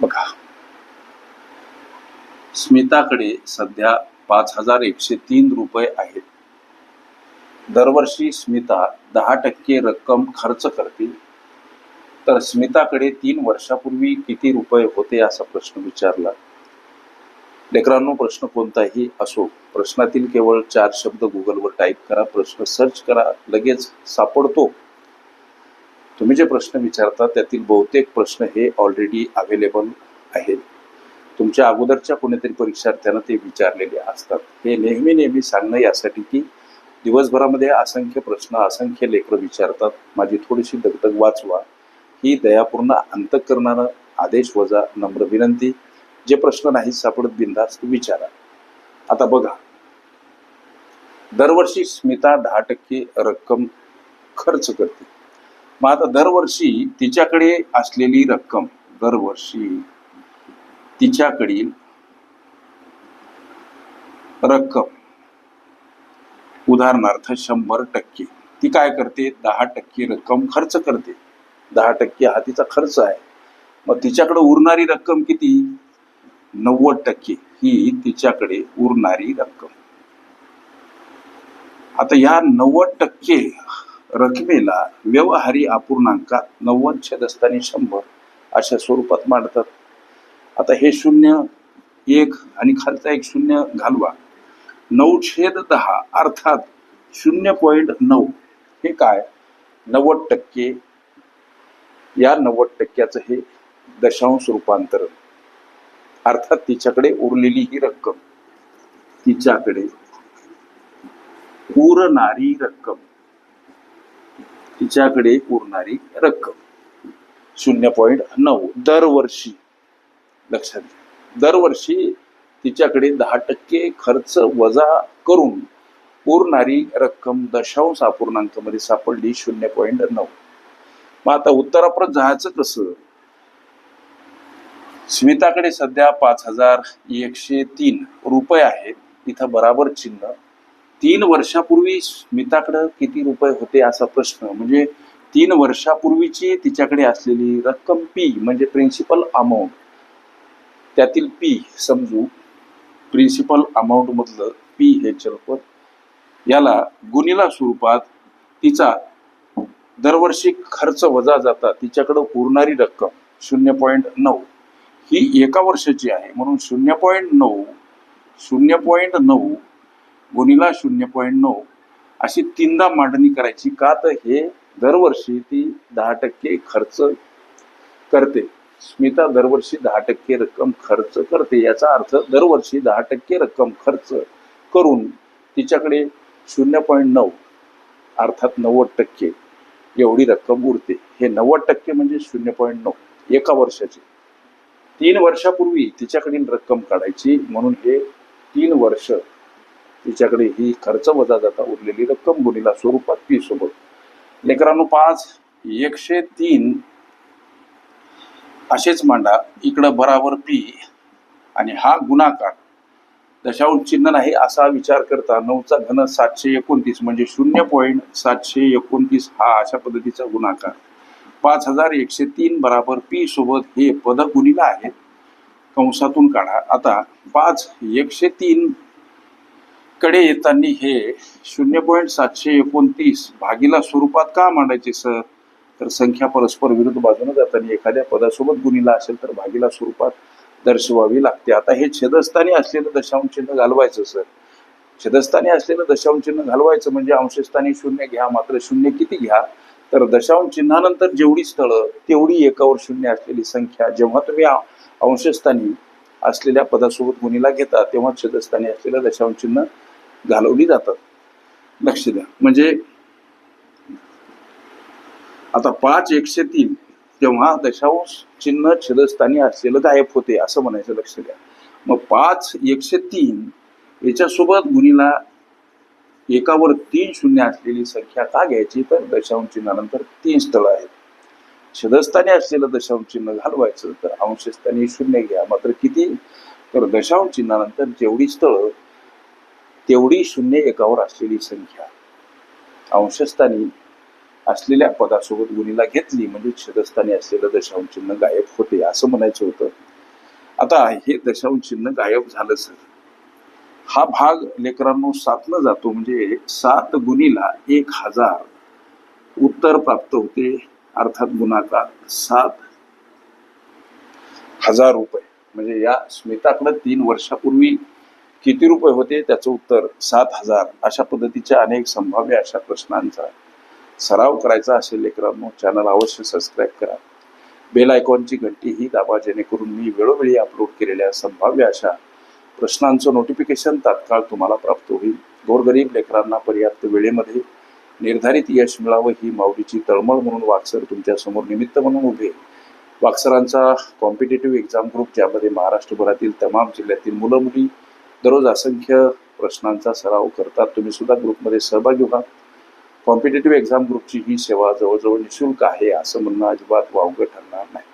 बघा. स्मिताकडे सध्या पाच हजार एकशे तीन रुपये आहेत. दरवर्षी स्मिता दहा टक्के रक्कम खर्च करते. तर स्मिताकडे तीन वर्षापूर्वी किती रुपये होते असा प्रश्न विचारला. लेकरांनो प्रश्न कोणताही असो प्रश्नातील केवळ चार शब्द गुगलवर टाईप करा प्रश्न सर्च करा लगेच सापडतो. तुम्ही जे प्रश्न विचारता त्यातील बहुतेक प्रश्न हे ऑलरेडी अवेलेबल आहेत. तुमच्या अगोदरच्या कोणीतरी परीक्षार्थ्यांना ते विचारलेले असतात. हे नेहमी नेहमी सांगणं यासाठी की दिवसभरामध्ये असंख्य प्रश्न असंख्य लेकरं विचारतात माझी थोडीशी दगदग वाचवा. ही दयापूर्ण अंतकरणानं आदेश वजा नम्र विनंती. जे प्रश्न नाही सापडत बिंदास्त विचारा. आता बघा. दरवर्षी स्मिता दहा टक्के रक्कम खर्च करते. मग आता दरवर्षी तिच्याकडे असलेली रक्कम दरवर्षी तिच्याकडील रक्कम उदाहरणार्थ शंभर टक्के ती काय करते? दहा टक्के रक्कम खर्च करते. दहा टक्के हा तिचा खर्च आहे. मग तिच्याकडे उरणारी रक्कम किती? नव्वद टक्के ही तिच्याकडे उरणारी रक्कम. आता या नव्वद टक्के रकमेला व्यवहारी अपूर्णांकात नव्वद छेदस्थाने शंभर अशा स्वरूपात मांडतात. आता हे शून्य एक आणि खालचा एक शून्य घालवा. नऊ छेद दहा अर्थात शून्य पॉईंट नऊ हे काय? नव्वद टक्के या नव्वद टक्क्याचं हे दशांश रूपांतरण. अर्थात तिच्याकडे उरलेली ही रक्कम. तिच्याकडे उरणारी रक्कम. तिच्याकडे उरणारी रक्कम. शून्य पॉईंट नऊ. दरवर्षी. लक्षात घ्या. दरवर्षी तिच्याकडे दहा टक्के खर्च वजा करून उरणारी रक्कम दशांश अपूर्णांकामध्ये सापडली. शून्य पॉईंट नऊ. मग आता उत्तराप्रत जायचं कसं? स्मिताकडे सध्या पाच हजार एकशे तीन रुपये आहेत. इथं बराबर चिन्ह तीन वर्षापूर्वी स्मिताकडं किती रुपये होते असा प्रश्न. म्हणजे तीन वर्षापूर्वीची तिच्याकडे असलेली रक्कम पी म्हणजे प्रिन्सिपल अमाऊंट त्यातील पी समजू प्रिन्सिपल अमाऊंट मधलं पी हे चलपद याला गुणिला स्वरूपात तिचा दरवर्षी खर्च वजा जाता तिच्याकडं उरणारी रक्कम शून्य पॉईंट नऊ. ही एका वर्षाची आहे. म्हणून शून्य पॉईंट नऊ शून्य पॉईंट नऊ गुणिला शून्य पॉईंट नऊ अशी तीनदा मांडणी करायची का तर हे दरवर्षी ती दहा टक्के खर्च करते. स्मिता दरवर्षी दहा टक्के रक्कम खर्च करते. याचा अर्थ दरवर्षी दहा टक्के रक्कम खर्च करून तिच्याकडे शून्य पॉईंट नऊ अर्थात नव्वद टक्के एवढी रक्कम उरते. हे नव्वद टक्के म्हणजे शून्य पॉईंट नऊ एका वर्षाची. तीन वर्षापूर्वी तिच्याकडील रक्कम काढायची म्हणून हे तीन वर्ष तिच्याकडे ही खर्च वजा जाता उरलेली रक्कम गुणीला स्वरूपात पी सोबत. लेकरांनो पाच एकशे तीन असेच मांडा. इकडं बराबर पी आणि हा गुणाकार. दशांश चिन्ह नाही असा विचार करता नऊचा घन सातशे एकोणतीस म्हणजे शून्य पॉईंट सातशे एकोणतीस हा अशा पद्धतीचा गुणाकार. पाच हजार एकशे तीन बराबर पी सोबत हे पद गुणिला आहेत कंसातून काढा. आता पाच एकशे तीन कडे येताना हे शून्य पॉईंट सातशे एकोणतीस भागीला स्वरूपात का मांडायचे सर? तर संख्या परस्पर विरुद्ध बाजूने जाताना एखाद्या पदासोबत गुणीला असेल तर भागीला स्वरूपात दर्शवावी लागते. आता हे छेदस्थानी असलेलं दशांश चिन्ह घालवायचं सर. छेदस्थानी असलेलं दशांश चिन्ह घालवायचं म्हणजे अंशस्थानी शून्य घ्या मात्र शून्य किती घ्या? तर दशांश चिन्हानंतर जेवढी स्थळं तेवढी एकावर शून्य असलेली संख्या जेव्हा तुम्ही अंशस्थानी असलेल्या पदासोबत गुणीला घेता तेव्हा छेदस्थानी असलेलं दशांश चिन्ह घालवली जातात. लक्ष द्या. म्हणजे आता पाच एकशे तीन तेव्हा दशांश चिन्ह छेदस्थानी असलेलं गायब होते असं म्हणायचं लक्ष द्या. मग पाच एकशे तीन याच्यासोबत गुणीला एकावर तीन शून्य असलेली संख्या का घ्यायची? तर दशांश चिन्हानंतर तीन स्थळं आहेत. छेदस्थानी असलेलं दशांश चिन्ह घालवायचं तर अंशस्थानी शून्य घ्या. मात्र किती? तर दशांश चिन्हानंतर जेवढी स्थळं तेवढी शून्य एकावर असलेली संख्या अंशस्थानी असलेल्या पदासोबत गुणीला घेतली म्हणजे छेदस्थानी असलेलं दशांश चिन्ह गायब होते असं म्हणायचं होतं. आता हे दशांश चिन्ह गायब झालं सर. हा भाग लेकरांनो साधला जातो म्हणजे सात गुणीला एक हजार उत्तर प्राप्त होते अर्थात गुणाकार सात हजार रुपये. म्हणजे या स्मिताकडे तीन वर्षापूर्वी किती रुपये होते त्याचं उत्तर सात हजार. अशा पद्धतीच्या अनेक संभाव्य अशा प्रश्नांचा सराव करायचा असेल लेकरांनो चॅनल अवश्य सबस्क्राईब करा. बेल आयकॉनची घंटी ही दाबा जेणेकरून मी वेळोवेळी अपलोड केलेल्या संभाव्य अशा प्रश्नांचं नोटिफिकेशन तात्काळ तुम्हाला प्राप्त होईल. गोरगरीब लेकरांना पर्याप्त वेळेमध्ये निर्धारित यश मिळावं ही माऊलीची तळमळ म्हणून वाक्सर तुमच्यासमोर निमित्त म्हणून उभे वाक्सरांचा कॉम्पिटेटिव्ह एक्झाम ग्रुप ज्यामध्ये महाराष्ट्रभरातील तमाम जिल्ह्यातील मुलं मुली दररोज असंख्य प्रश्नांचा सराव करतात. तुम्ही सुद्धा ग्रुपमध्ये सहभागी व्हा. कॉम्पिटेटिव्ह एक्झाम ग्रुपची ही सेवा जवळजवळ निशुल्क आहे असं म्हणणं अजिबात वावगं ठरणार नाही.